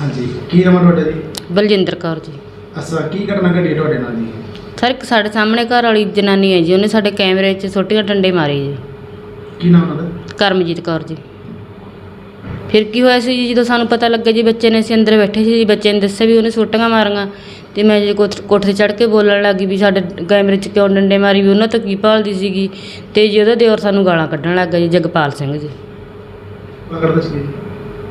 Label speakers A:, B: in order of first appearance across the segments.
A: ਹਾਂਜੀ ਕੀ ਨਾਮ ਹੈ ਤੁਹਾਡਾ ਜੀ?
B: ਬਲਜਿੰਦਰ ਕੌਰ ਜੀ।
A: ਅਸਾ ਕੀ ਘਟਨਾ ਘਟੀ ਤੁਹਾਡੇ ਨਾਲ ਜੀ?
B: ਸਰ ਇੱਕ ਸਾਡੇ ਸਾਹਮਣੇ ਘਰ ਵਾਲੀ ਜਨਾਨੀ ਹੈ ਜੀ ਉਹਨੇ ਸਾਡੇ ਕੈਮਰੇ 'ਚ ਛੋਟੀਆਂ ਡੰਡੇ ਮਾਰੇ ਜੀ।
A: ਕੀ ਨਾਮ ਉਹਨਾਂ ਦਾ
B: ਕਰਮਜੀਤ ਕੌਰ ਜੀ। ਫਿਰ ਕੀ ਹੋਇਆ ਸੀ ਜੀ ਜਦੋਂ ਸਾਨੂੰ ਪਤਾ ਲੱਗਾ ਜੀ ਬੱਚੇ ਨੇ ਅਸੀਂ ਅੰਦਰ ਬੈਠੇ ਸੀ ਜੀ ਬੱਚੇ ਨੇ ਦੱਸਿਆ ਵੀ ਉਹਨੇ ਸੋਟੀਆਂ ਮਾਰੀਆਂ। ਤੇ ਮੈਂ ਜੀ ਕੋਠ- ਕੋਠੇ ਤੇ ਚੜ੍ਹ ਕੇ ਬੋਲਣ ਲੱਗੀ ਵੀ ਸਾਡੇ ਕੈਮਰੇ 'ਚ ਕਿਉਂ ਡੰਡੇ ਮਾਰੀ ਵੀ ਉਹਨਾਂ ਤੋਂ ਕੀ ਭਾਲਦੀ ਸੀਗੀ? ਤੇ ਜੀ ਉਹਦਾ ਦਿਓਰ ਸਾਨੂੰ ਗਾਲਾਂ ਕੱਢਣ ਲੱਗ ਜੀ ਜਗਪਾਲ ਸਿੰਘ ਜੀ।
A: ਮਗਰ ਦੱਸ ਜੀ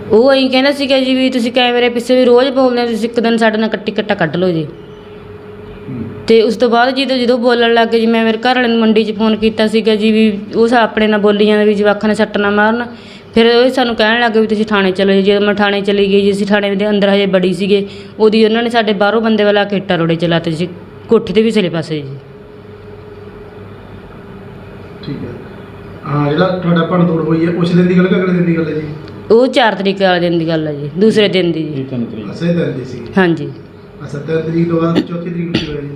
B: ਉਹ ਐਂ ਕਹਿੰਦਾ ਸੀਗਾ ਜੀ ਵੀ ਤੁਸੀਂ ਕੈਮਰੇ ਪਿੱਛੇ ਵੀ ਰੋਜ਼ ਬੋਲਦੇ ਹੋ, ਤੁਸੀਂ ਇੱਕ ਦਿਨ ਸਾਡੇ ਨਾਲ ਕੱਟੀ ਕੱਟਾ ਕੱਢ ਲਓ ਜੀ। ਤੇ ਉਸ ਤੋਂ ਬਾਅਦ ਜਦੋਂ ਜਦੋਂ ਬੋਲਣ ਲੱਗ ਗਏ ਜੀ, ਮੈਂ ਮੇਰੇ ਘਰ ਵਾਲੇ ਨੂੰ ਮੰਡੀ 'ਚ ਫੋਨ ਕੀਤਾ ਸੀਗਾ ਜੀ ਵੀ ਉਹ ਸਾ ਆਪਣੇ ਨਾਲ ਬੋਲੀ ਜਾਂਦਾ ਵੀ ਜਵਾਖਾਂ ਨੇ ਸੱਟ ਨਾ ਮਾਰਨ। ਫਿਰ ਉਹ ਸਾਨੂੰ ਕਹਿਣ ਲੱਗ ਗਏ ਵੀ ਤੁਸੀਂ ਥਾਣੇ ਚਲੋ ਜੀ ਜਦੋਂ ਮੈਂ ਥਾਣੇ ਚਲੀ ਗਈ ਜੀ, ਅਸੀਂ ਥਾਣੇ ਦੇ ਅੰਦਰ ਹਜੇ ਬੜੀ ਸੀਗੇ। ਉਹਦੀ ਉਹਨਾਂ ਨੇ ਸਾਡੇ ਬਾਹਰੋਂ ਬੰਦੇ ਵਾਲਾ ਕੇ ਇੱਟਾਂ ਰੋੜੇ ਚਲਾਤੇ ਜੀ, ਕੋਠੇ ਦੇ ਵੀ ਸਿਲੇ ਪਾਸੇ ਜੀ।
A: ਠੀਕ ਹੈ। ਹਾਂ, ਜਿਹੜਾ ਤੁਹਾਡਾ ਭੰਨ ਤੋੜ ਹੋਈ ਹੈ, ਉਸ ਦਿਨ ਦੀ ਗੱਲ ਕਿ ਅਗਲੇ ਦਿਨ ਦੀ ਗੱਲ ਹੈ ਜੀ?
B: ਉਹ 4 ਤਰੀਕ ਵਾਲੇ ਦਿਨ ਦੀ ਗੱਲ ਹੈ ਜੀ ਦੂਸਰੇ ਦਿਨ ਦੀ ਜੀ।
A: ਅਸਾ ਹੀ ਦਿਨ ਦੀ ਸੀ
B: ਹਾਂਜੀ।
A: ਅਸਾ ਤਿੰਨ ਤਰੀਕ ਤੋਂ ਬਾਅਦ ਚੌਥੀ ਤਰੀਕ ਨੂੰ ਕੀ ਹੋਇਆ ਜੀ।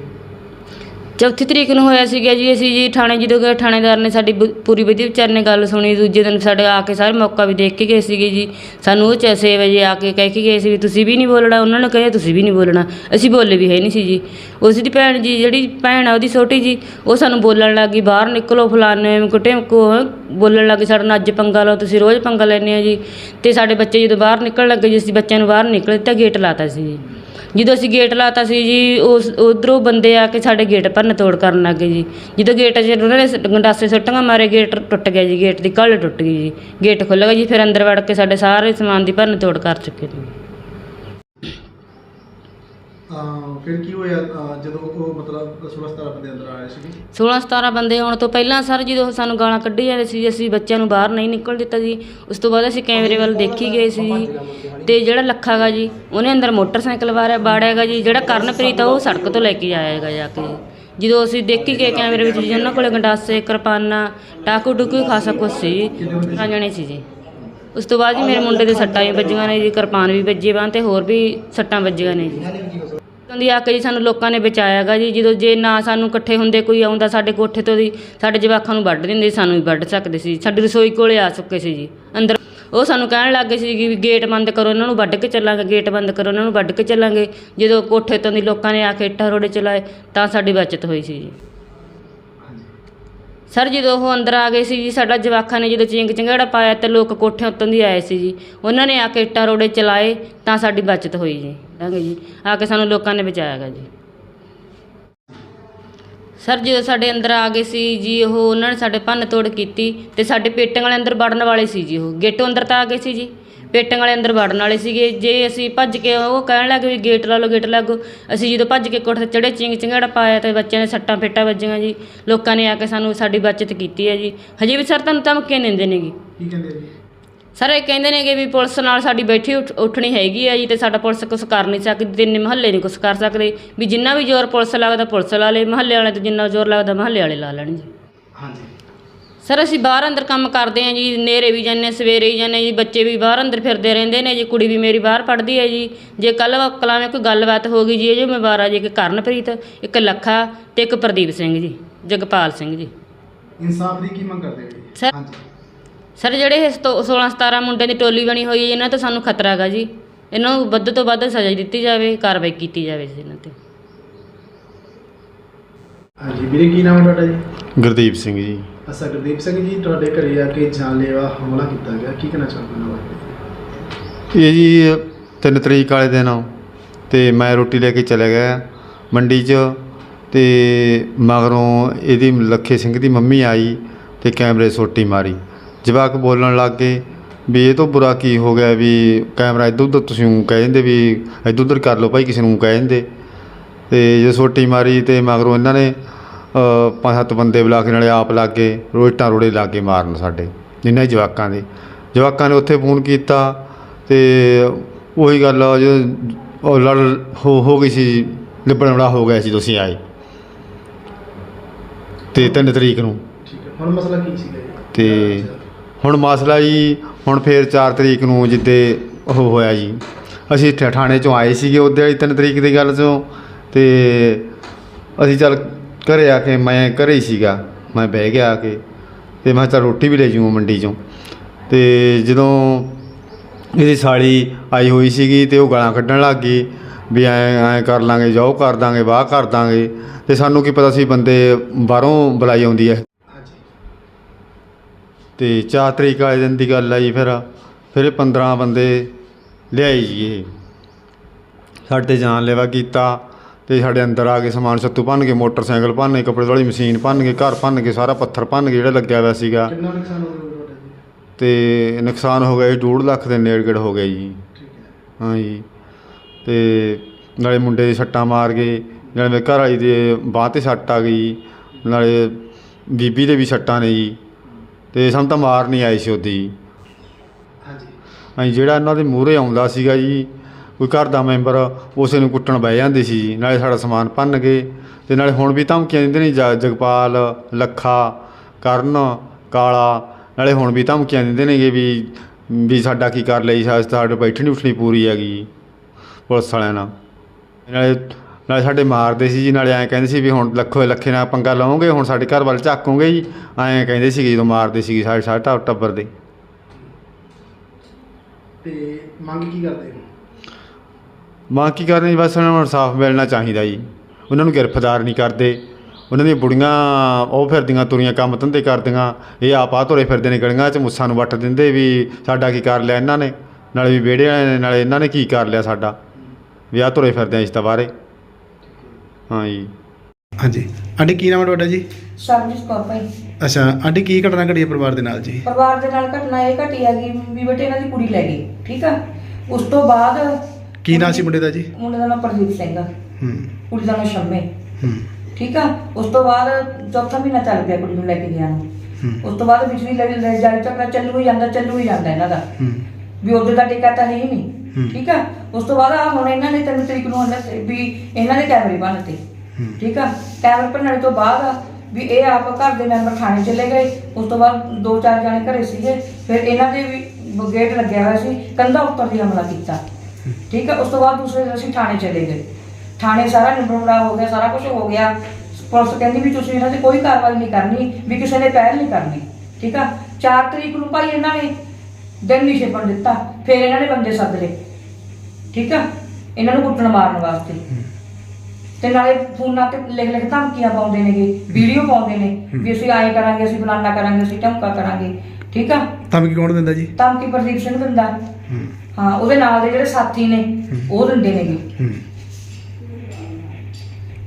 B: ਚੌਥੀ ਤਰੀਕ ਨੂੰ ਹੋਇਆ ਸੀਗਾ ਜੀ, ਅਸੀਂ ਜੀ ਥਾਣੇ ਜਦੋਂ ਗਏ, ਥਾਣੇਦਾਰ ਨੇ ਸਾਡੀ ਬ- ਪੂਰੀ ਵਧੀਆ ਵਿਚਾਰ ਨੇ ਗੱਲ ਸੁਣੀ, ਦੂਜੇ ਦਿਨ ਸਾਡੇ ਆ ਕੇ ਸਾਰੇ ਮੌਕਾ ਵੀ ਦੇਖ ਕੇ ਗਏ ਸੀਗੇ ਜੀ। ਸਾਨੂੰ ਉਹ 6 ਵਜੇ ਆ ਕੇ ਕਹਿ ਕੇ ਗਏ ਸੀ ਵੀ ਤੁਸੀਂ ਵੀ ਨਹੀਂ ਬੋਲਣਾ, ਉਹਨਾਂ ਨੇ ਕਹੇ ਤੁਸੀਂ ਵੀ ਨਹੀਂ ਬੋਲਣਾ, ਅਸੀਂ ਬੋਲੇ ਵੀ ਹੈ ਨਹੀਂ ਸੀ ਜੀ। ਉਸ ਦੀ ਭੈਣ ਜੀ, ਜਿਹੜੀ ਭੈਣ ਆ ਉਹਦੀ ਛੋਟੀ ਜੀ, ਉਹ ਸਾਨੂੰ ਬੋਲਣ ਲੱਗੀ ਬਾਹਰ ਨਿਕਲੋ ਫਲਾਣੇ ਕੁੱਟੇ, ਕੋ, ਬੋਲਣ ਲੱਗੀ ਸਾਡੇ ਨਾਲ ਅੱਜ ਪੰਗਾ ਲਓ, ਤੁਸੀਂ ਰੋਜ਼ ਪੰਗਾ ਲੈਂਦੇ ਹੋ ਜੀ। ਤੇ ਸਾਡੇ ਬੱਚੇ ਜਦੋਂ ਬਾਹਰ ਨਿਕਲਣ ਲੱਗੇ ਜੀ, ਅਸੀਂ ਬੱਚਿਆਂ ਨੂੰ ਬਾਹਰ ਨਿਕਲ ਦਿੱਤਾ, ਗੇਟ ਲਾਤਾ ਸੀ ਜੀ। ਜਦੋਂ ਅਸੀਂ ਗੇਟ ਲਾਤਾ ਸੀ ਜੀ, ਉਸ, ਉਧਰੋਂ ਬੰਦੇ ਆ ਕੇ ਸਾਡੇ ਗੇਟ ਭੰਨ ਤੋੜ ਕਰਨ ਲੱਗ ਗਏ ਜੀ। ਜਦੋਂ ਗੇਟ 'ਚ ਉਹਨਾਂ ਨੇ ਗੰਡਾਸੇ ਸੁੱਟੀਆਂ, ਮਾਰੇ ਗੇਟ ਟੁੱਟ ਗਿਆ ਜੀ, ਗੇਟ ਦੀ ਕਲ ਟੁੱਟ ਗਈ ਜੀ। ਗੇਟ ਖੁੱਲ੍ਹ ਗਿਆ ਜੀ, ਫਿਰ ਅੰਦਰ ਵੜ ਕੇ ਸਾਡੇ ਸਾਰੇ ਸਮਾਨ ਦੀ ਭੰਨ ਤੋੜ ਕਰ ਚੁੱਕੇ ਨੇ
A: ਅਹ ਫਿਰ ਕੀ ਹੋਇਆ? ਅਹ ਜਦੋਂ ਉਹ ਮਤਲਬ 16 17 ਬੰਦੇ ਅੰਦਰ ਆਏ ਸੀਗੇ?
B: 16 17 ਬੰਦੇ ਆਉਣ ਤੋਂ ਪਹਿਲਾਂ ਸਰ ਜਦੋਂ ਸਾਨੂੰ ਗਾਲਾਂ ਕੱਢੀ ਜਾਂਦੇ ਸੀ, ਅਸੀਂ ਬੱਚਿਆਂ ਨੂੰ ਬਾਹਰ ਨਹੀਂ ਨਿਕਲ ਦਿੱਤਾ ਜੀ। ਉਸ ਤੋਂ ਬਾਅਦ ਅਸੀਂ ਕੈਮਰੇ ਵੱਲ ਦੇਖੀ ਗਏ ਸੀ ਜੀ। ਤੇ ਜਿਹੜਾ ਲੱਖਾ ਗਾ ਜੀ, ਉਹਨੇ ਅੰਦਰ ਮੋਟਰਸਾਈਕਲ ਵਾਰਿਆ ਬਾੜਿਆਗਾ ਜੀ। ਜਿਹੜਾ ਕਰਨਪ੍ਰੀਤ ਆ, ਉਹ ਸੜਕ ਤੋਂ ਲੈ ਕੇ ਆਏਗਾ ਜਾ ਕੇ ਜੀ। ਜਦੋਂ ਅਸੀਂ ਦੇਖੀ ਗਏ ਕੈਮਰੇ ਵਿੱਚ ਜੀ, ਉਹਨਾਂ ਕੋਲੇ ਗੰਡਾਸੇ, ਕਿਰਪਾਨਾਂ ਟਾਕੂ ਟੁਕੂ ਖਾਸਾ ਕੁਛ ਸੀ ਜੀ। ਆ ਜਾਣੇ ਸੀ ਜੀ। ਉਸ ਤੋਂ ਬਾਅਦ ਜੀ ਮੇਰੇ ਮੁੰਡੇ ਦੇ ਸੱਟਾਂ ਵੀ ਵੱਜੀਆਂ ਨੇ ਜੀ, ਕਿਰਪਾਨ ਵੀ ਵੱਜੀ ਬਾਂਹ ਤੇ, ਹੋਰ ਵੀ ਸੱਟਾਂ ਵੱਜੀਆਂ ਨੇ ਜੀ। ਦੀ ਆ ਕੇ ਜੀ ਸਾਨੂੰ ਲੋਕਾਂ ਨੇ ਬਚਾਇਆਗਾ ਜੀ। ਜਦੋਂ ਜੇ ਨਾ ਸਾਨੂੰ ਇਕੱਠੇ ਹੁੰਦੇ ਕੋਈ ਆਉਂਦਾ ਸਾਡੇ ਕੋਠੇ ਤੋਂ ਦੀ ਸਾਡੇ ਜਵਾਕਾਂ ਨੂੰ ਵੱਢ ਦਿੰਦੇ ਸੀ, ਸਾਨੂੰ ਵੀ ਵੱਢ ਸਕਦੇ ਸੀ। ਸਾਡੀ ਰਸੋਈ ਕੋਲੇ ਆ ਚੁੱਕੇ ਸੀ ਜੀ। ਅੰਦਰ ਉਹ ਸਾਨੂੰ ਕਹਿਣ ਲੱਗ ਗਏ ਸੀ ਕਿ ਵੀ ਗੇਟ ਬੰਦ ਕਰੋ ਇਹਨਾਂ ਨੂੰ ਵੱਢ ਕੇ ਚੱਲਾਂਗੇ ਗੇਟ ਬੰਦ ਕਰੋ ਇਹਨਾਂ ਨੂੰ ਵੱਢ ਕੇ ਚੱਲਾਂਗੇ। ਜਦੋਂ ਕੋਠੇ ਤੋਂ ਦੀ ਲੋਕਾਂ ਨੇ ਆ ਕੇ ਇੱਟਾਂ ਰੋੜੇ ਚਲਾਏ ਤਾਂ ਸਾਡੀ ਬਚਤ ਹੋਈ ਸੀ ਜੀ। ਸਰ, ਜਦੋਂ ਉਹ ਅੰਦਰ ਆ ਗਏ ਸੀ ਜੀ, ਸਾਡਾ ਜਵਾਕਾਂ ਨੇ ਜਦੋਂ ਚਿੰਗ ਚੰਗੜਾ ਪਾਇਆ ਤੇ ਲੋਕ ਕੋਠੇ ਉੱਤੋਂ ਦੀ ਆਏ ਸੀ ਜੀ। ਉਹਨਾਂ ਨੇ ਆ ਕੇ ਇੱਟਾਂ ਰੋੜੇ ਚਲਾਏ ਤਾਂ ਸਾਡੀ ਬਚਤ ਹੋਈ ਜੀ। ਹੈਗੇ ਜੀ। ਆ ਕੇ ਸਾਨੂੰ ਲੋਕਾਂ ਨੇ ਬਚਾਇਆ ਗਾ ਜੀ। ਸਰ, ਜਦੋਂ ਸਾਡੇ ਅੰਦਰ ਆ ਗਏ ਸੀ ਜੀ, ਉਹ ਉਹਨਾਂ ਨੇ ਸਾਡੇ ਭੰਨ ਤੋੜ ਕੀਤੀ ਤੇ ਸਾਡੇ ਪੇਟਾਂ ਵਾਲੇ ਅੰਦਰ ਵੜਨ ਵਾਲੇ ਸੀ ਜੀ, ਉਹ ਗੇਟੋਂ ਅੰਦਰ ਤਾਂ ਆ ਗਏ ਸੀ ਜੀ। ਪੇਟਾਂ ਵਾਲੇ ਅੰਦਰ ਵੜਨ ਵਾਲੇ ਸੀਗੇ। ਜੇ ਅਸੀਂ ਭੱਜ ਕੇ ਉਹ ਕਹਿਣ ਲੱਗੇ ਵੀ ਗੇਟ ਲਾ ਲਓ ਗੇਟ ਲਾਗੋ ਅਸੀਂ ਜਦੋਂ ਭੱਜ ਕੇ ਕੋਠੇ ਚੜੇ ਚਿੰਗ ਚਿੰਗੜਾ ਪਾਇਆ ਤੇ ਬੱਚਿਆਂ ਨੇ ਸੱਟਾਂ ਫੇਟਾਂ ਵੱਜੀਆਂ ਜੀ। ਲੋਕਾਂ ਨੇ ਆ ਕੇ ਸਾਨੂੰ ਸਾਡੀ ਬਚਤ ਕੀਤੀ ਹੈ ਜੀ। ਹਜੇ ਵੀ ਸਰ ਤੁਹਾਨੂੰ ਧਮਕੀਆਂ ਦਿੰਦੇ ਨੇਗੇ।
A: ਕੀ ਕਹਿੰਦੇ ਜੀ?
B: ਸਰ ਇਹ ਕਹਿੰਦੇ ਨੇਗੇ ਵੀ ਪੁਲਿਸ ਨਾਲ ਸਾਡੀ ਬੈਠੀ ਉੱਠ- ਉੱਠਣੀ ਹੈਗੀ ਆ ਜੀ ਤੇ ਸਾਡਾ ਪੁਲਿਸ ਕੁਛ ਕਰ ਨਹੀਂ ਸਕਦੀ ਤੇ ਇੰਨੇ ਮਹੱਲੇ ਨਹੀਂ ਕੁਛ ਕਰ ਸਕਦੇ। ਵੀ ਜਿੰਨਾ ਵੀ ਜ਼ੋਰ ਪੁਲਿਸ ਲੱਗਦਾ ਪੁਲਿਸ ਲਾ ਲੇ ਮਹੱਲੇ ਵਾਲੇ ਤੇ ਜਿੰਨਾ ਜ਼ੋਰ ਲੱਗਦਾ ਮਹੱਲੇ ਵਾਲੇ ਲਾ ਲੈਣ ਜੀ।
A: ਹਾਂਜੀ।
B: ਸਰ ਅਸੀਂ ਬਾਹਰ ਅੰਦਰ ਕੰਮ ਕਰਦੇ ਹਾਂ ਜੀ ਨੇਰੇ ਵੀ ਜਾਂਦੇ ਹਾਂ, ਸਵੇਰੇ ਵੀ ਜਾਂਦੇ ਹਾਂ ਜੀ ਬੱਚੇ ਵੀ ਬਾਹਰ ਅੰਦਰ ਫਿਰਦੇ ਰਹਿੰਦੇ ਨੇ ਜੀ ਕੁੜੀ ਵੀ ਮੇਰੀ ਬਾਹਰ ਪੜ੍ਹਦੀ ਹੈ ਜੀ। ਜੇ ਕੱਲ ਕਲਾਵੇਂ ਕੋਈ ਗੱਲਬਾਤ ਹੋ ਗਈ ਜੀ ਇਹ ਜ਼ਿੰਮੇਵਾਰ ਆ ਜੀ ਇੱਕ ਕਰਨਪ੍ਰੀਤ ਇੱਕ ਲੱਖਾ ਤੇ ਇੱਕ ਪ੍ਰਦੀਪ ਸਿੰਘ ਜੀ ਜਗਪਾਲ ਸਿੰਘ ਜੀ।
A: ਇਨਸਾਫ ਦੀ ਕੀ ਮੰਗ ਕਰਦੇ ਹੋ ਜੀ?
B: ਸਰ-
A: ਹਾਂਜੀ।
B: ਸਰ ਜਿਹੜੇ ਇਹ 16 17 ਮੁੰਡਿਆਂ ਦੀ ਟੋਲੀ ਬਣੀ ਹੋਈ ਹੈ ਇਹਨਾਂ ਤੋਂ ਸਾਨੂੰ ਖਤਰਾ ਹੈਗਾ ਜੀ। ਇਹਨਾਂ ਨੂੰ ਵੱਧ ਤੋਂ ਵੱਧ ਸਜ਼ਾ ਦਿੱਤੀ ਜਾਵੇ ਕਾਰਵਾਈ ਕੀਤੀ ਜਾਵੇ ਜੀ ਇਹਨਾਂ ਤੇ।
A: ਹਾਂਜੀ ਵੀਰੇ ਕੀ ਨਾਮ ਹੈ ਤੁਹਾਡਾ ਜੀ?
C: ਗੁਰਦੀਪ ਸਿੰਘ ਜੀ।
A: ਅਸਾ ਗੁਰਦੀਪ ਸਿੰਘ ਜੀ, ਤੁਹਾਡੇ ਘਰੇ ਆ ਕੇ ਜਾਨਲੇਵਾ ਹਮਲਾ ਕੀਤਾ ਗਿਆ। ਕੀ ਕਹਿਣਾ ਚਾਹੁੰਦੇ ਹੋ
C: ਇਹ ਜੀ ਤਿੰਨ ਤਰੀਕ ਵਾਲੇ ਦਿਨ ਤੇ ਮੈਂ ਰੋਟੀ ਲੈ ਕੇ ਚਲੇ ਗਿਆ ਮੰਡੀ 'ਚ ਤੇ ਮਗਰੋਂ ਇਹਦੀ ਲੱਖੇ ਸਿੰਘ ਦੀ ਮੰਮੀ ਆਈ ਤੇ ਕੈਮਰੇ ਸੋਟੀ ਮਾਰੀ। ਜਵਾਕ ਬੋਲਣ ਲੱਗ ਗਏ ਵੀ ਇਹ ਤੋਂ ਬੁਰਾ ਕੀ ਹੋ ਗਿਆ ਵੀ ਕੈਮਰਾ ਇੱਧਰ ਉੱਧਰ ਤੁਸੀਂ ਊਂ ਕਹਿ ਦਿੰਦੇ ਵੀ ਇੱਧਰ ਉੱਧਰ ਕਰ ਲਓ ਭਾਈ, ਕਿਸੇ ਨੂੰ ਕਹਿ ਦਿੰਦੇ। ਤੇ ਜੇ ਸੋਟੀ ਮਾਰੀ ਤੇ ਮਗਰੋਂ ਇਹਨਾਂ ਨੇ ਪੰਜ ਸੱਤ ਬੰਦੇ ਬੁਲਾ ਕੇ ਨਾਲੇ ਆਪ ਲੱਗ ਗਏ ਰੋਟਾਂ ਰੋੜੇ ਲਾ ਕੇ ਮਾਰਨ ਸਾਡੇ ਹੀ ਜਵਾਕਾਂ ਦੇ। ਜਵਾਕਾਂ ਨੇ ਉੱਥੇ ਫੋਨ ਕੀਤਾ ਤੇ ਉਹੀ ਗੱਲ ਆ ਜੋ ਉਹ ਲੜ ਹੋ ਹੋ ਗਈ ਸੀ ਲਿਬੜ ਬੜਾ ਹੋ ਗਿਆ ਸੀ ਤੁਸੀਂ ਆਏ। ਤੇ ਤਿੰਨ ਤਰੀਕ ਨੂੰ।
A: ਠੀਕ ਹੈ ਹੁਣ ਮਸਲਾ ਕੀ ਸੀਗਾ ਜੀ?
C: ਤੇ ਹੁਣ ਮਸਲਾ ਜੀ ਹੁਣ ਫੇਰ 4 ਤਰੀਕ ਨੂੰ ਜਿੱਦੇ ਉਹ ਹੋਇਆ ਜੀ। ਅਸੀਂ ਠ- ਥਾਣੇ ਚੋਂ ਆਏ ਸੀਗੇ ਉਹਦੇ ਵਾਲੀ 3 ਤਰੀਕ ਦੀ ਗੱਲ ਚੋਂ। ਤੇ ਅਸੀਂ ਚੱਲ ਘਰੇ ਆ ਕੇ ਮੈਂ ਘਰੇ ਹੀ ਸੀਗਾ। ਮੈਂ ਬਹਿ ਗਿਆ ਆ ਕੇ ਤੇ ਮੈਂ ਕਿਹਾ ਚੱਲ ਰੋਟੀ ਵੀ ਲੈ ਜੂਆਂ ਮੰਡੀ ਚੋਂ। ਤੇ ਜਦੋਂ ਇਹਦੀ ਸਾਲੀ ਆਈ ਹੋਈ ਸੀਗੀ ਤੇ ਉਹ ਗਾਲਾਂ ਕੱਢਣ ਲੱਗ ਗਈ ਵੀ ਐ ਐ ਕਰ ਲਾਂਗੇ ਜੋ ਕਰ ਦਾਂਗੇ, ਵਾਹ ਕਰ ਦਾਂਗੇ। ਤੇ ਸਾਨੂੰ ਕੀ ਪਤਾ ਸੀ ਬੰਦੇ ਬਾਹਰੋਂ ਬੁਲਾਈ ਆਉਂਦੀ ਹੈ।
A: ਹਾਂਜੀ
C: ਤੇ 4 ਤਰੀਕ ਵਾਲੇ ਦਿਨ ਦੀ ਗੱਲ ਆਈ ਫਿਰ। ਫਿਰ ਇਹ 15 ਬੰਦੇ ਲਿਆਈ ਜੀ ਇਹ। ਸਾਡੇ ਤੇ ਜਾਨਲੇਵਾ ਕੀਤਾ। ਤੇ ਸਾਡੇ ਅੰਦਰ ਆ ਕੇ ਸਮਾਨ ਸੱਤੂ ਭੰਨ ਕੇ ਮੋਟਰਸਾਈਕਲ ਭੰਨ ਕੇ ਕੱਪੜੇ ਵਾਲੀ ਮਸ਼ੀਨ ਭੰਨ ਕੇ ਘਰ ਭੰਨ ਕੇ ਸਾਰਾ ਪੱਥਰ ਭੰਨ ਕੇ ਜਿਹੜਾ ਲੱਗਿਆ ਹੋਇਆ ਸੀਗਾ।
A: ਕਿੰਨਾ ਨੁਕਸਾਨ ਹੋ ਗਿਆ ਤੁਹਾਡਾ ਜੀ?
C: ਤੇ ਨੁਕਸਾਨ ਹੋ ਗਿਆ ਜੀ 2 ਲੱਖ ਦੇ ਨੇੜੇ ਗੇੜ ਹੋ ਗਿਆ ਜੀ।
A: ਠੀਕ ਹੈ।
C: ਹਾਂ ਜੀ। ਤੇ ਨਾਲੇ ਮੁੰਡੇ ਦੀ ਸੱਟਾਂ ਮਾਰ ਗਏ ਨਾਲੇ ਮੇਰੇ ਘਰ ਵਾਲੀ ਦੇ ਬਾਂਹ ਤੇ ਸੱਟ ਆ ਗਈ ਨਾਲੇ ਬੀਬੀ ਦੇ ਵੀ ਸੱਟਾਂ ਨੇ ਜੀ। ਤੇ ਸਾਨੂੰ ਤਾਂ ਮਾਰ ਨਹੀਂ ਆਈ ਸੀ ਉਹਦੀ। ਜੀ
A: ਹਾਂਜੀ
C: ਹਾਂਜੀ ਜਿਹੜਾ ਇਹਨਾਂ ਦੇ ਮੂਹਰੇ ਆਉਂਦਾ ਸੀਗਾ ਜੀ ਕੋਈ ਘਰ ਦਾ ਮੈਂਬਰ ਉਸੇ ਨੂੰ ਕੁੱਟਣ ਬਹਿ ਜਾਂਦੇ ਸੀ ਜੀ, ਨਾਲੇ ਸਾਡਾ ਸਮਾਨ ਭੰਨ ਗਏ ਤੇ ਨਾਲੇ ਹੁਣ ਵੀ ਧਮਕੀਆਂ ਦਿੰਦੇ ਨੇ ਜ- ਜਗਪਾਲ, ਲੱਖਾ, ਕਰਨ, ਕਾਲਾ, ਨਾਲੇ ਹੁਣ ਵੀ ਧਮਕੀਆਂ ਦਿੰਦੇ ਨੇਗੇ ਵੀ ਵੀ ਸਾਡਾ ਕੀ ਕਰ ਲਈ ਸਾ- ਸਾਡੇ ਬੈਠਣੀ ਉੱਠਣੀ ਪੂਰੀ ਹੈਗੀ ਜੀ, ਪੁਲਿਸ ਵਾਲਿਆਂ ਨਾਲ। ਨਾਲੇ ਨਾਲੇ ਸਾਡੇ ਮਾਰਦੇ ਸੀ ਜੀ, ਨਾਲੇ ਐਂ ਕਹਿੰਦੇ ਸੀ ਵੀ ਹੁਣ ਲੱਖੋ ਲੱਖੇ ਨਾਲ ਪੰਗਾ ਲਓਗੇ ਹੁਣ ਸਾਡੇ ਘਰ ਵੱਲ ਝਾਕੋਗੇ ਜੀ, ਐਂ ਕਹਿੰਦੇ ਸੀਗੇ ਜਦੋਂ ਮਾਰਦੇ ਸੀਗੇ ਸਾਡੇ ਸਾਰੇ ਟੱਬਰ ਦੇ।
A: ਤੇ ਮੰਗ ਕੀ ਕਰਦੇ ਹੋ?
C: ਮਾਂ ਕੀ ਕਰਨੀ ਜੀ, ਬਸ ਉਹਨਾਂ ਨੂੰ ਇਨਸਾਫ ਮਿਲਣਾ ਚਾਹੀਦਾ ਜੀ। ਉਹਨਾਂ ਨੂੰ ਗ੍ਰਿਫਤਾਰ ਨਹੀਂ ਕਰਦੇ। ਉਹਨਾਂ ਦੀਆਂ ਬੁੜੀਆਂ ਉਹ ਫਿਰਦੀਆਂ ਤੁਰੀਆਂ ਕੰਮ ਧੰਦੇ ਕਰਦੀਆਂ। ਇਹ ਆਪ ਆ ਤੁਰੇ ਫਿਰਦੇ ਨੇ ਗਲੀਆਂ 'ਚ ਮੁੱਸਾਂ ਨੂੰ ਵੱਟ ਦਿੰਦੇ ਵੀ ਸਾਡਾ ਕੀ ਕਰ ਲਿਆ ਇਹਨਾਂ ਨੇ? ਨਾਲੇ ਵੀ ਵਿਹੜੇ ਵਾਲਿਆਂ ਨੇ ਨਾਲੇ ਇਹਨਾਂ ਨੇ ਕੀ ਕਰ ਲਿਆ ਸਾਡਾ? ਵੀ ਆ ਤੁਰੇ ਫਿਰਦੇ ਆ ਇਸ ਤਾਂ ਬਾਰੇ ਹਾਂ ਜੀ।
A: ਹਾਂਜੀ। ਆਂਟੀ ਕੀ ਨਾਮ ਹੈ ਤੁਹਾਡਾ ਜੀ?
D: ਕੌਰ ਭਾਈ।
A: ਅੱਛਾ ਆਂਟੀ ਕੀ ਘਟਨਾ ਘਟੀ ਹੈ ਪਰਿਵਾਰ ਦੇ ਨਾਲ ਜੀ?
D: ਪਰਿਵਾਰ ਦੇ ਨਾਲ ਘਟਨਾ ਇਹ ਘਟੀ ਹੈਗੀ ਵੀ ਬੇਟੇ ਇਹਨਾਂ ਦੀ ਕੁੜੀ ਲੈ ਗਈ ਠੀਕ ਆ? ਉਸ ਤੋਂ ਬਾਅਦ
A: ਕੀ ਨਾਂ ਸੀ ਮੁੰਡੇ ਦਾ ਜੀ?
D: ਮੁੰਡੇ ਦਾ ਨਾਮ ਪ੍ਰਦੀਪ ਸਿੰਘ ਆ।
A: ਹੂੰ।
D: ਕੁੜੀ ਦਾ ਨਾਮ ਸ਼ੰਮੇ।
A: ਹੂੰ।
D: ਠੀਕ ਆ? ਉਸ ਤੋਂ ਬਾਅਦ ਚੌਥਾ ਮਹੀਨਾ ਚੱਲ ਪਿਆ ਕੁੜੀ ਨੂੰ ਲੈ ਕੇ ਗਿਆ ਨੂੰ।
A: ਹੂੰ।
D: ਉਸ ਤੋਂ ਬਾਅਦ ਪਿਛਲੀ ਲੈ ਲੈ ਜਾਈ ਚੱਕਰ ਚੱਲੂ ਹੀ ਜਾਂਦਾ ਚੱਲੂ ਹੀ ਜਾਂਦਾ ਇਹਨਾਂ ਦਾ।
A: ਹੂੰ।
D: ਵੀ ਉਹਦੇ ਦਾ ਟਿਕਾ ਤਾਂ ਹੈ ਹੀ
A: ਹੂੰ।
D: ਨਹੀਂ ਠੀਕ ਆ? ਉਸ ਤੋਂ ਬਾਅਦ ਆ ਹੁਣ ਇਹਨਾਂ ਨੇ ਤਿੰਨ ਤਰੀਕ ਨੂੰ ਹੁੰਦਾ ਵੀ ਇਹਨਾਂ ਨੇ ਕੈਮਰੇ ਬੰਨ੍ਹਤੇ
A: ਹੂੰ।
D: ਠੀਕ ਆ? ਕੈਮਰੇ ਭੰਨਣ ਤੋਂ ਬਾਅਦ ਵੀ ਇਹ ਆਪ ਘਰ ਦੇ ਮੈਂਬਰ ਥਾਣੇ ਚਲੇ ਗਏ। ਉਸ ਤੋਂ ਬਾਅਦ ਦੋ ਚਾਰ ਜਾਣੇ ਘਰੇ ਸੀਗੇ। ਫਿਰ ਇਹਨਾਂ ਦੇ ਵੀ ਗੇਟ ਲੱਗਿਆ ਹੋਇਆ ਸੀ। ਕੰਧਾ ਉੱਪਰ ਦੀ ਹਮਲਾ ਕੀਤਾ। ਠੀਕ ਆ? ਉਸ ਤੋਂ ਬਾਅਦ ਦੂਸਰੇ ਦਿਨ ਅਸੀਂ ਥਾਣੇ ਚਲੇ ਗਏ। ਥਾਣੇ ਸਾਰਾ ਨਿਬੜਿਆ ਹੋ ਗਿਆ, ਸਾਰਾ ਕੁਝ ਹੋ ਗਿਆ। ਪੁਲਿਸ ਕਹਿੰਦੀ ਵੀ ਤੁਸੀਂ ਇਹਨਾਂ ਤੇ ਕੋਈ ਕਾਰਵਾਈ ਨਹੀਂ ਕਰਨੀ, ਵੀ ਕਿਸੇ ਨੇ ਪਹਿਲ ਨਹੀਂ ਕਰਨੀ। ਠੀਕ ਆ? 4 ਤਰੀਕ ਨੂੰ ਭਾਈ ਇਹਨਾਂ ਨੇ ਦਿਨ ਨਹੀਂ ਛੇਪਣ ਦਿੱਤਾ, ਫਿਰ ਇਹਨਾਂ ਨੇ ਬੰਦੇ ਸੱਦ ਲਏ। ਠੀਕ ਆ? ਇਹਨਾਂ ਨੂੰ ਕੁੱਟਣ ਮਾਰਨ ਵਾਸਤੇ। ਤੇ ਨਾਲੇ ਫੋਨਾਂ ਤੇ ਲਿਖ ਲਿਖ ਧਮਕੀਆਂ ਪਾਉਂਦੇ ਨੇਗੇ, ਵੀਡੀਓ ਪਾਉਂਦੇ ਨੇ, ਵੀ ਅਸੀਂ ਆਏ ਕਰਾਂਗੇ, ਅਸੀਂ ਫਲਾਨਾ ਕਰਾਂਗੇ, ਅਸੀਂ ਧਮਕਾ ਕਰਾਂਗੇ। ਠੀਕ ਆ?
A: ਧਮਕੀ ਕੌਣ ਦਿੰਦਾ ਜੀ?
D: ਧਮਕੀ ਪ੍ਰਦੀਪ ਸਿੰਘ ਦਿੰਦਾ?
A: ਹੂੰ।
D: ਹਾਂ ਉਹਦੇ ਨਾਲ ਦੇ ਜਿਹੜੇ ਸਾਥੀ ਨੇ ਉਹ ਦਿੰਦੇ ਨੇਗੇ
A: ਹੂੰ।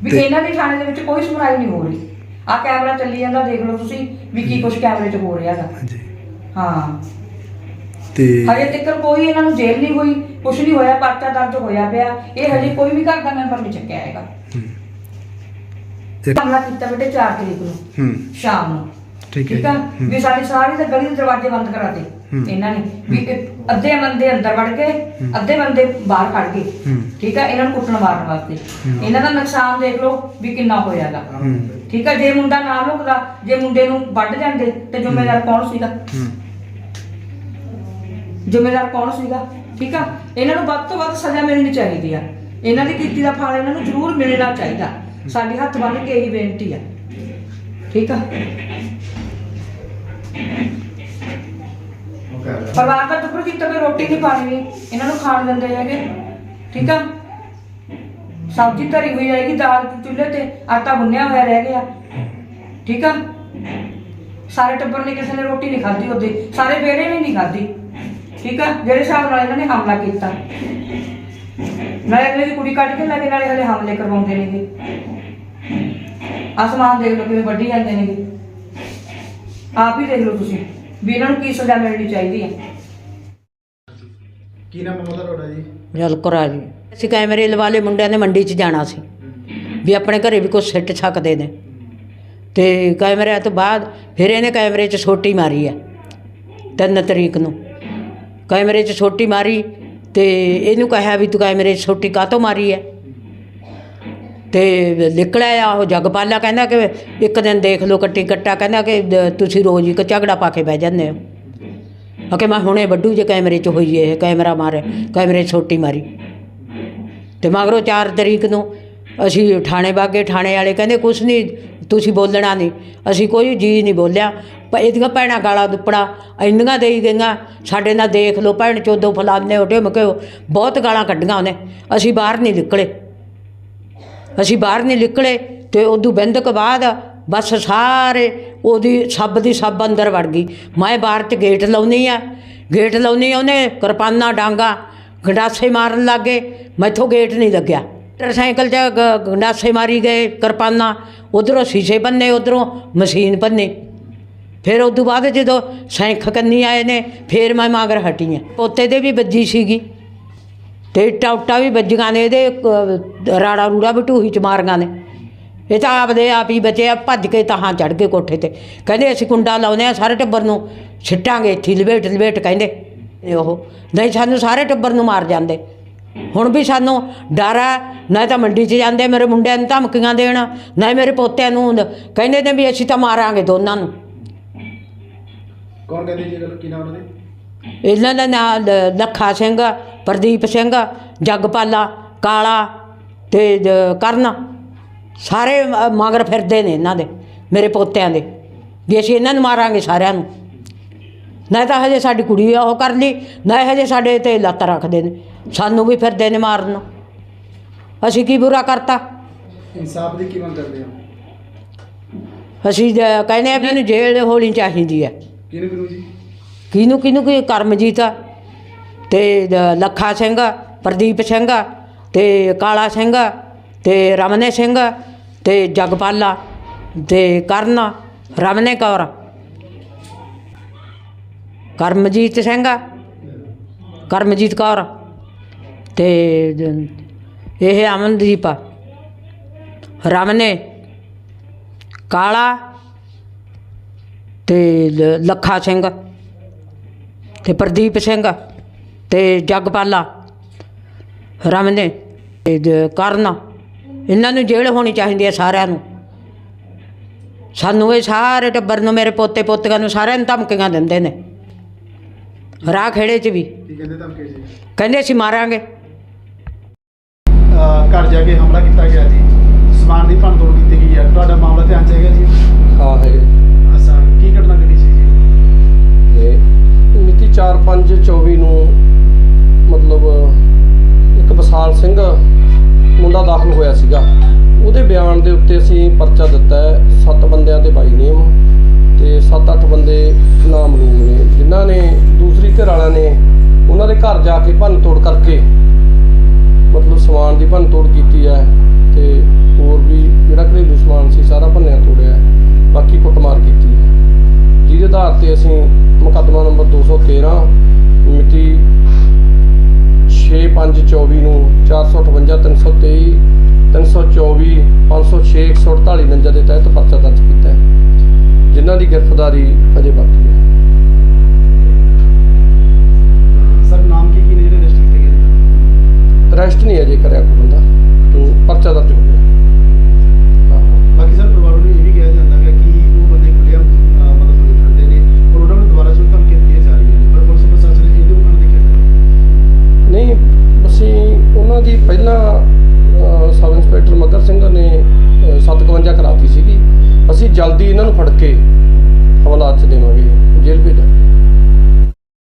D: ਵੀ
A: ਤੇ-
D: ਇਹਨਾਂ ਦੀ ਥਾਣੇ ਦੇ ਵਿੱਚ ਕੋਈ ਸੁਣਾਈ ਨਹੀਂ ਹੋ ਰਹੀ। ਆ ਕੈਮਰਾ ਚੱਲੀ ਜਾਂਦਾ ਦੇਖ ਲਓ ਤੁਸੀਂ ਵੀ ਕੀ ਕੁਝ ਕੈਮਰੇ 'ਚ ਹੋ ਰਿਹਾ ਹੈਗਾ।
A: ਹਾਂਜੀ।
D: ਹਾਂ।
A: ਤੇ
D: ਹਜੇ ਤੱਕ ਕੋਈ ਇਹਨਾਂ ਨੂੰ ਜੇਲ੍ਹ ਨਹੀਂ ਹੋਈ ਕੁਝ ਨਹੀਂ ਹੋਇਆ ਪਰਚਾ ਦਰਜ ਹੋਇਆ ਪਿਆ। ਇਹ ਹਜੇ ਕੋਈ ਵੀ ਘਰ ਦਾ ਮੈਂਬਰ ਨਹੀਂ ਚੱਕਿਆ ਹੈਗਾ।
A: ਹੂੰ। ਇੱਕ-
D: ਹਮਲਾ ਕੀਤਾ ਬੇਟੇ 4 ਤਰੀਕ ਨੂੰ
A: ਹੂੰ।
D: ਸ਼ਾਮ ਨੂੰ।
A: ਠੀਕ ਹੈ
D: ਠੀਕ ਆ। ਵੀ ਸਾਡੀ ਸਾਰੀ ਦੇ ਗਲੀ ਦੇ ਦਰਵਾਜ਼ੇ ਬੰਦ ਕਰਾਤੇ। ਇਹਨਾਂ ਨੇ। ਵੀ ਅੱਧੇ ਬੰਦੇ ਅੰਦਰ ਵੜ ਗਏ ਅੱਧੇ ਬੰਦੇ ਬਾਹਰ ਖੜ ਗਏ। ਠੀਕ ਆ? ਇਹਨਾਂ ਨੂੰ ਕੁੱਟਣ ਮਾਰਨ ਵਾਸਤੇ। ਇਹਨਾਂ ਦਾ ਨੁਕਸਾਨ ਦੇਖ ਲਓ ਵੀ ਕਿੰਨਾ ਹੋਇਆਗਾ। ਠੀਕ ਆ? ਜੇ ਮੁੰਡਾ ਨਾ ਲੁਕਦਾ ਜੇ ਮੁੰਡੇ ਨੂੰ ਵੱਢ ਜਾਂਦੇ ਤੇ ਜ਼ਿੰਮੇਦਾਰ ਕੌਣ ਸੀਗਾ?
A: ਹੂੰ।
D: ਜ਼ਿੰਮੇਦਾਰ ਕੌਣ ਸੀਗਾ? ਠੀਕ ਆ? ਇਹਨਾਂ ਨੂੰ ਵੱਧ ਤੋਂ ਵੱਧ ਸਜ਼ਾ ਮਿਲਣੀ ਚਾਹੀਦੀ ਆ। ਇਹਨਾਂ ਦੀ ਕੀਤੀ ਦਾ ਫਲ ਇਹਨਾਂ ਨੂੰ ਜ਼ਰੂਰ ਮਿਲਣਾ ਚਾਹੀਦਾ। ਸਾਡੀ ਹੱਥ ਬੰਨ੍ਹ ਕੇ ਇਹੀ ਬੇਨਤੀ ਆ। ਠੀਕ ਆ? ਪਰਿਵਾਰ ਦਾ ਟੁੱਕਰ ਕੀਤਾ ਵੀ ਰੋਟੀ ਨਹੀਂ ਪਾਣੀ ਇਹਨਾਂ ਨੂੰ ਖਾਣ ਦਿੰਦੇ ਹੈਗੇ। ਠੀਕ ਆ? ਸਬਜ਼ੀ ਧਰੀ ਹੋਈ ਜਾਏਗੀ ਦਾਲ ਚੁੱਲ੍ਹੇ ਤੇ। ਆਟਾ ਗੁੰਨਿਆ ਹੋਇਆ ਰਹਿ ਗਿਆ। ਠੀਕ ਆ? ਸਾਰੇ ਟੱਬਰ ਨੇ ਕਿਸੇ ਨੇ ਰੋਟੀ ਨਹੀਂ ਖਾਧੀ ਉਹਦੇ। ਸਾਰੇ ਵਿਹੜੇ ਨੇ ਨਹੀਂ ਖਾਧੀ। ਠੀਕ ਆ? ਜਿਹੜੇ ਹਿਸਾਬ ਨਾਲ ਇਹਨਾਂ ਨੇ ਹਮਲਾ ਕੀਤਾ। ਨਾਲੇ ਅਗਲੇ ਦੀ ਕੁੜੀ ਕੱਢ ਕੇ ਲੈ ਕੇ ਨਾਲੇ ਹਲੇ ਹਮਲੇ ਕਰਵਾਉਂਦੇ ਨੇਗੇ। ਆਸਮਾਨ ਦੇਖ ਲਓ ਕਿਵੇਂ ਵੱਢੀ ਜਾਂਦੇ ਨੇਗੇ। ਆਪ ਹੀ ਦੇਖ ਲਓ ਤੁਸੀਂ ਵੀ ਇਹਨਾਂ ਨੂੰ ਕੀ ਸਜ਼ਾ ਮਿਲਣੀ ਚਾਹੀਦੀ ਹੈ।
A: ਕੀ ਨਾਮ ਹੈ ਉਹਦਾ ਤੁਹਾਡਾ ਜੀ?
E: ਜਲਕਰਾ ਜੀ। ਅਸੀਂ ਕੈਮਰੇ ਲਵਾ ਲਏ ਮੁੰਡਿਆਂ ਨੇ ਮੰਡੀ 'ਚ ਜਾਣਾ ਸੀ। ਵੀ ਆਪਣੇ ਘਰੇ ਵੀ ਕੁਛ ਸਿੱਟ ਸਕਦੇ ਨੇ ਤੇ ਕੈਮਰਿਆਂ ਤੋਂ ਬਾਅਦ ਫਿਰ ਇਹਨੇ ਕੈਮਰੇ 'ਚ ਛੋਟੀ ਮਾਰੀ ਆ ਤਿੰਨ ਤਰੀਕ ਨੂੰ। ਕੈਮਰੇ 'ਚ ਛੋਟੀ ਮਾਰੀ ਤੇ ਇਹਨੂੰ ਕਿਹਾ ਵੀ ਤੂੰ ਕੈਮਰੇ 'ਚ ਛੋਟੀ ਕਾਹਤੋਂ ਮਾਰੀ ਹੈ ਤੇ ਨਿਕਲਿਆ ਆ, ਉਹ ਜਗਪਾਲਾ ਕਹਿੰਦਾ ਕਿ ਇੱਕ ਦਿਨ ਦੇਖ ਲਓ ਕੱਟੀ ਕੱਟਾ, ਕਹਿੰਦਾ ਕਿ ਤੁਸੀਂ ਰੋਜ਼ ਇੱਕ ਝਗੜਾ ਪਾ ਕੇ ਬਹਿ ਜਾਂਦੇ ਹੋ। ਅਕੇ ਮੈਂ ਹੁਣੇ ਵੱਡੂ ਜੇ ਕੈਮਰੇ 'ਚ ਹੋਈ ਇਹ ਕੈਮਰਾ ਮਾਰੇ, ਕੈਮਰੇ ਛੋਟੀ ਮਾਰੀ। ਤੇ ਮਗਰੋਂ 4 ਤਰੀਕ ਨੂੰ ਅਸੀਂ ਥਾਣੇ ਬਾਗੇ ਥਾਣੇ ਵਾਲੇ ਕਹਿੰਦੇ, ਕੁਛ ਨਹੀਂ ਤੁਸੀਂ ਬੋਲਣਾ ਨਹੀਂ ਅਸੀਂ ਕੋਈ ਜੀ ਨਹੀਂ ਬੋਲਿਆ। ਪਰ ਇਹਦੀਆਂ ਭੈਣਾਂ ਗਾਲਾਂ ਦੁੱਪੜਾ, ਇੰਨੀਆਂ ਦੇਈ ਗਈਆਂ, ਸਾਡੇ ਨਾਲ ਦੇਖ ਲਓ, ਭੈਣ ਚੋਦੋ ਫਲਾਨੇ ਉਹਦੇ ਮਕਿਓ ਬਹੁਤ ਗਾਲਾਂ ਕੱਢੀਆਂ ਉਹਨੇ। ਅਸੀਂ ਬਾਹਰ ਨਹੀਂ ਨਿਕਲੇ। ਅਸੀਂ ਬਾਹਰ ਨਹੀਂ ਨਿਕਲੇ ਤੇ ਉਦੋਂ ਬਿੰਦਕ ਬਾਅਦ ਬਸ ਸਾਰੇ ਉਹਦੀ ਸੱਬ ਦੀ ਸੱਬ ਅੰਦਰ ਵੜ ਗਈ। ਮੈਂ ਬਾਹਰ 'ਚ ਗੇਟ ਲਾਉਣੀ ਆ। ਗੇਟ ਲਾਉਣੀ ਉਹਨੇ, ਕਿਰਪਾਨਾਂ, ਡਾਂਗਾ, ਗੰਡਾਸੇ ਮਾਰਨ ਲੱਗੇ। ਮੈਥੋਂ ਗੇਟ ਨਹੀਂ ਲੱਗਿਆ। ਮੋਟਰਸਾਈਕਲ 'ਚ ਗ- ਗੰਡਾਸੇ ਮਾਰੀ ਗਏ, ਕਿਰਪਾਨਾਂ। ਉਧਰੋਂ ਸ਼ੀਸ਼ੇ ਬੰਨੇ, ਉਧਰੋਂ ਮਸ਼ੀਨ ਬੰਨੇ। ਫਿਰ ਉਸ ਤੋਂ ਬਾਅਦ ਜਦੋਂ ਸੈਂਖ ਕੰਨੀ ਆਏ ਨੇ, ਫਿਰ ਮੈਂ ਮਗਰ ਹਟੀ ਆ। ਪੋਤੇ ਦੇ ਵੀ ਵੱਜੀ ਸੀਗੀ। ਤੇ ਉੱਟਾਂ ਵੀ ਵੱਜੀਆਂ ਨੇ ਇਹਦੇ ਅਹ, ਰਾੜਾ ਰੂੜਾ ਵੀ ਢੂਹੀ ਚ ਮਾਰੀਆਂ ਨੇ। ਇਹ ਤਾਂ ਆਪਦੇ ਆਪ ਹੀ ਬਚੇ ਆ ਭੱਜ ਕੇ ਤਾਹਾਂ ਚੜ ਗਏ ਕੋਠੇ ਤੇ। ਕਹਿੰਦੇ ਅਸੀਂ ਕੁੰਡਾ ਲਾਉਨੇ ਆ ਸਾਰੇ ਟੱਬਰ ਨੂੰ ਛਿੱਟਾਂਗੇ ਇੱਥੇ ਹੀ ਲਵੇਟ ਲਵੇਟ ਕਹਿੰਦੇ ਇਹ ਉਹ। ਨਹੀਂ ਸਾਨੂੰ ਸਾਰੇ ਟੱਬਰ ਨੂੰ ਮਾਰ ਜਾਂਦੇ। ਹੁਣ ਵੀ ਸਾਨੂੰ ਡਰ ਆ ਨਾ ਤਾਂ ਮੰਡੀ 'ਚ ਜਾਂਦੇ ਮੇਰੇ ਮੁੰਡਿਆਂ ਨੂੰ ਧਮਕੀਆਂ ਦੇਣ ਨਾ ਹੀ ਮੇਰੇ ਪੋਤਿਆਂ ਨੂੰ ਕਹਿੰਦੇ ਨੇ ਵੀ ਅਸੀਂ ਤਾਂ ਮਾਰਾਂਗੇ ਦੋਨਾਂ ਨੂੰ।
A: ਕੌਣ ਕਹਿੰਦੇ ਜੀ ਇਹ ਗੱਲ? ਕੀ ਨਾਮ ਉਹਨਾਂ ਦੇ?
E: ਇਹਨਾਂ ਦਾ ਨਾਂ ਲ- ਲੱਖਾ ਸਿੰਘ ਪ੍ਰਦੀਪ ਸਿੰਘ ਜਗਪਾਲਾ ਕਾਲਾ ਤੇ ਜ- ਕਰਨ। ਸਾਰੇ ਮ- ਮਗਰ ਫਿਰਦੇ ਨੇ ਇਹਨਾਂ ਦੇ ਮੇਰੇ ਪੋਤਿਆਂ ਦੇ। ਵੀ ਅਸੀਂ ਇਹਨਾਂ ਨੂੰ ਮਾਰਾਂਗੇ ਸਾਰਿਆਂ ਨੂੰ। ਨਾ ਤਾਂ ਹਜੇ ਸਾਡੀ ਕੁੜੀ ਉਹ ਕਰ ਲਈ ਨਾ ਹਜੇ ਸਾਡੇ ਤੇ ਲੱਤ ਰੱਖਦੇ ਨੇ। ਸਾਨੂੰ ਵੀ ਫਿਰਦੇ ਨੇ ਮਾਰਨ। ਅਸੀਂ ਕੀ ਬੁਰਾ ਕਰਤਾ?
A: ਇਨਸਾਫ ਦੀ ਕੀ ਮੰਗ ਕਰਦੇ ਹੋ?
E: ਅਸੀਂ ਜ- ਕਹਿੰਦੇ ਆ ਵੀ ਇਹਨੂੰ ਜੇਲ੍ਹ ਹੋਣੀ ਚਾਹੀਦੀ ਹੈ।
A: ਕਿਹਨੂੰ ਕਿਹਨੂੰ ਜੀ?
E: ਕਿਹਨੂੰ ਕਿਹਨੂੰ ਕਿ ਕਰਮਜੀਤ ਆ ਤੇ ਦ- ਲੱਖਾ ਸਿੰਘ ਪ੍ਰਦੀਪ ਸਿੰਘ ਤੇ ਕਾਲਾ ਸਿੰਘ ਤੇ ਰਮਨੇ ਸਿੰਘ ਤੇ ਜਗਪਾਲਾ ਤੇ ਕਰਨ ਰਮਨੇ ਕੌਰ ਕਰਮਜੀਤ ਸਿੰਘ ਕਰਮਜੀਤ ਕੌਰ ਤੇ ਜ- ਇਹ ਅਮਨਦੀਪ ਆ। ਰਮਨੇ, ਕਾਲਾ ਤੇ ਲ- ਲੱਖਾ ਸਿੰਘ ਤੇ ਪ੍ਰਦੀਪ ਸਿੰਘ ਤੇ ਜਗਪਾਲਾ ਰਮਨੇ ਤੇ ਜ- ਕਰਨ ਇਹਨਾਂ ਨੂੰ ਜੇਲ੍ਹ ਹੋਣੀ ਚਾਹੀਦੀ ਹੈ ਸਾਰਿਆਂ ਨੂੰ। ਸਾਨੂੰ ਇਹ ਸਾਰੇ ਟੱਬਰ ਨੂੰ ਮੇਰੇ ਪੋਤੇ ਪੋਤੀਆਂ ਨੂੰ ਸਾਰਿਆਂ ਨੂੰ ਧਮਕੀਆਂ ਦਿੰਦੇ ਨੇ। ਰਾਹ ਖੇੜੇ 'ਚ ਵੀ।
A: ਕੀ ਕਹਿੰਦੇ ਧਮਕੇ
E: ਕਹਿੰਦੇ ਅਸੀਂ ਮਾਰਾਂਗੇ।
A: ਅਹ ਘਰ ਜਾ ਕੇ ਹਮਲਾ ਕੀਤਾ ਗਿਆ ਜੀ। ਸਮਾਨ ਦੀ ਭੰਨਤੋੜ ਕੀਤੀ ਗਈ ਹੈ। ਤੁਹਾਡਾ ਮਾਮਲਾ ਧਿਆਨ ਚ ਹੈਗਾ ਜੀ?
F: ਹਾਂ ਹੈ
A: ਅਸਾਂ ਕੀ ਘਟਨਾ ਘਟੀ ਸੀ ਜੀ
F: ਤੇ ਮਿਤੀ 4/5/24 ਨੂੰ ਮਤਲਬ ਇੱਕ ਵਿਸਾਲ ਸਿੰਘ ਮੁੰਡਾ ਦਾਖਲ ਹੋਇਆ ਸੀਗਾ, ਉਹਦੇ ਬਿਆਨ ਦੇ ਉੱਤੇ ਅਸੀਂ ਪਰਚਾ ਦਿੱਤਾ ਹੈ, ਸੱਤ ਬੰਦਿਆਂ ਤੇ ਬਾਈ ਨੇਮ ਤੇ 7-8 ਬੰਦੇ ਨਾਮਲੂਮ ਨੇ ਜਿਨ੍ਹਾਂ ਨੇ ਦੂਸਰੀ ਘਰ ਵਾਲਿਆਂ ਨੇ ਉਹਨਾਂ ਦੇ ਘਰ ਜਾ ਕੇ ਭੰਨ ਤੋੜ ਕਰਕੇ ਮਤਲਬ ਸਮਾਨ ਦੀ ਭੰਨ ਤੋੜ ਕੀਤੀ ਹੈ ਤੇ ਹੋਰ ਵੀ ਜਿਹੜਾ ਘਰੇਲੂ ਸਮਾਨ ਸੀ ਸਾਰਾ ਭੰਨਿਆ ਤੋੜਿਆ ਬਾਕੀ ਕੁੱਟਮਾਰ ਕੀਤੀ ਹੈ। ਜਿਹਦੇ ਆਧਾਰ ਤੇ ਅਸੀਂ ਮੁਕੱਦਮਾ ਨੰਬਰ 213 ਮਿਤੀ 6/5/24 ਨੂੰ 458 323 324 506 148 ਨੰਜਾ ਦੇ ਤਹਿਤ ਪਰਚਾ ਦਰਜ ਕੀਤਾ ਹੈ। ਜਿਨ੍ਹਾਂ ਦੀ ਗ੍ਰਿਫਤਾਰੀ ਅਜੇ ਬਾਕੀ ਹੈ।
A: ਸਰ ਨਾਮ ਕੀ ਕੀ ਨੇ ਜਿਹੜੇ ਰਜਿਸਟਰ ਕੀਤੇ ਗਏ
F: ਅਰੈਸਟ ਨਹੀਂ ਅਜੇ ਕਰਿਆ ਕੋਈ ਬੰਦਾ ਤੂੰ ਪਰਚਾ ਦਰਜ ਹੋ ਗਿਆ।
A: ਬਾਕੀ ਸਰ ਪਰਿਵਾਰ ਨੂੰ ਇਹ ਵੀ ਕਿਹਾ ਜਾਂਦਾ ਹੈ ਕਿ ਉਹ ਬੰਦੇ ਖੁੱਲਿਆ ਮਤਲਬ ਤੁਰੇ ਫਿਰਦੇ ਨੇ ਔਰ ਉਹਨਾਂ ਨੂੰ ਦੁਬਾਰਾ ਸ਼ੁਰੂ ਧਮਕੀਆਂ ਦਿੱਤੀਆਂ ਜਾ ਰਹੀਆਂ ਨੇ ਪਰ ਪੁਲਿਸ ਪ੍ਰਸ਼ਾਸਨ ਨੇ ਇਹਦੇ ਉੱਪਰ ਦੇਖਿਆ ਕਰੋ
F: ਨਹੀਂ ਅਸੀਂ ਉਹਨਾਂ ਦੀ ਪਹਿਲਾਂ ਅ, ਸਬ ਇੰਸਪੈਕਟਰ ਮੱਗਰ ਸਿੰਘ ਨੇ ਅ, 57 ਕਰਾਤੀ ਸੀਗੀ। ਅਸੀਂ ਜਲਦੀ ਇਹਨਾਂ ਨੂੰ ਫੜ ਕੇ ਹਵਾਲਾਤ 'ਚ ਦੇਵਾਂਗੇ ਜੇਲ੍ਹ ਭੇਜਾਂਗੇ।